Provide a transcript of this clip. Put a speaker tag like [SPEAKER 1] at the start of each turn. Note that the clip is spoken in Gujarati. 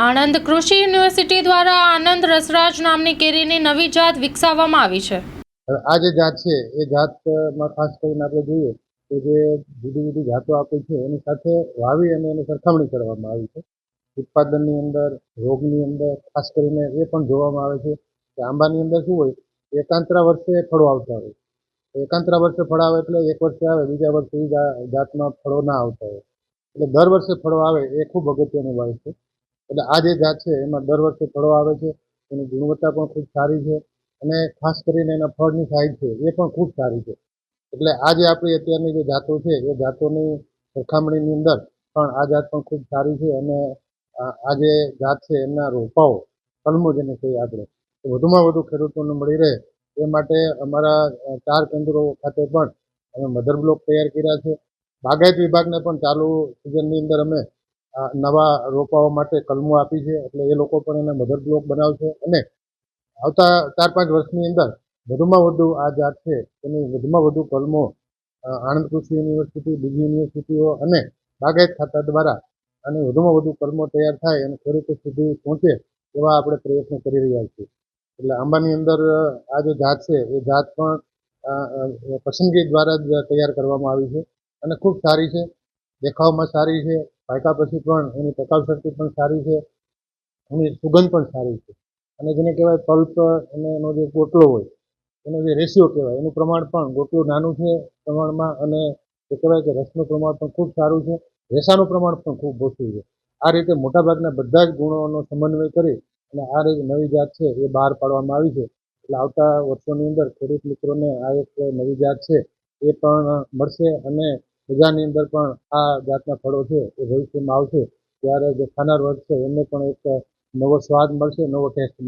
[SPEAKER 1] આણંદ કૃષિ યુનિવર્સિટી દ્વારા આનંદ રસરાજ નામની કેરીની નવી જાત વિકસાવવામાં આવી છે.
[SPEAKER 2] આ જે જાત છે, એ જાતમાં ખાસ કરીને આપણે જોઈએ કે જે જુદી જુદી જાતો આપી છે, એની સાથે વાવી અને એની સરખામણી કરવામાં આવી છે. ઉત્પાદનની અંદર, રોગની અંદર, ખાસ કરીને એ પણ જોવામાં આવે છે કે આંબાની અંદર શું હોય, એકાંતરા વર્ષે ફળો આવતા હોય. એકાંતરા વર્ષે ફળ આવે એટલે એક વર્ષે આવે, બીજા વર્ષે એ જાતમાં ફળો ના આવતા હોય. એટલે દર વર્ષે ફળો આવે, એ ખૂબ અગત્યની વાત છે. એટલે આ જે જાત છે, એમાં દર વર્ષે ફળો આવે છે, એની ગુણવત્તા પણ ખૂબ સારી છે અને ખાસ કરીને એના ફળની સાઈઝ છે, એ પણ ખૂબ સારી છે. એટલે આ જે આપણી અત્યારની જે જાતો છે, એ જાતોની સરખામણીની અંદર પણ આ જાત પણ ખૂબ સારી છે અને આ જે જાત છે, એમના રોપાઓ કલમો જેને કહીએ આપણે વધુમાં વધુ ખેડૂતોને મળી રહે એ માટે અમારા ચાર કેન્દ્રો ખાતે પણ અમે મધર બ્લોક તૈયાર કર્યા છે. બાગાયત વિભાગને પણ ચાલુ સિઝનની અંદર અમે નવા રોપાઓ માટે કલમો આપી છે. એટલે એ લોકો પણ એને મધર બ્લોક બનાવશે. અને આવતા ચાર પાંચ વર્ષની અંદર વધુમાં વધુ આ જાત છે. એની વધુમાં વધુ કલમો આણંદ કૃષિ યુનિવર્સિટી, બીજી યુનિવર્સિટીઓ અને બાગાયત ખાતા દ્વારા અને વધુમાં વધુ કલમો તૈયાર થાય અને ખેડૂતો સુધી પહોંચે એવા આપણે પ્રયત્નો કરી રહ્યા છીએ. એટલે આંબાની અંદર આ જે જાત છે, એ જાત પણ પસંદગી દ્વારા જ તૈયાર કરવામાં આવી છે. અને ખૂબ સારી છે. દેખાવમાં સારી છે. પાક્યા પછી પણ એની ટકાઉ શક્તિ પણ સારી છે, એની સુગંધ પણ સારી છે. અને જેને કહેવાય પલ્પ અને એનો જે ગોટલો હોય, એનો જે રેશિયો કહેવાય, એનું પ્રમાણ પણ ગોટલું નાનું છે પ્રમાણમાં અને એ કહેવાય કે રસનું પ્રમાણ પણ ખૂબ સારું છે, રેસાનું પ્રમાણ પણ ખૂબ ઓછું છે. આ રીતે મોટાભાગના બધા જ ગુણોનો સમન્વય કરી અને આ રીતે નવી જાત છે એ બહાર પાડવામાં આવી છે. એટલે આવતા વર્ષોની અંદર ખેડૂત મિત્રોને આ એક નવી જાત છે એ પણ મળશે અને બજારની અંદર પણ આ જાતના ફળો છે, એ ભવિષ્યમાં આવશે. ત્યારે જે ખાનાર વર્ગ છે, એમને પણ એક નવો સ્વાદ મળશે, નવો ટેસ્ટ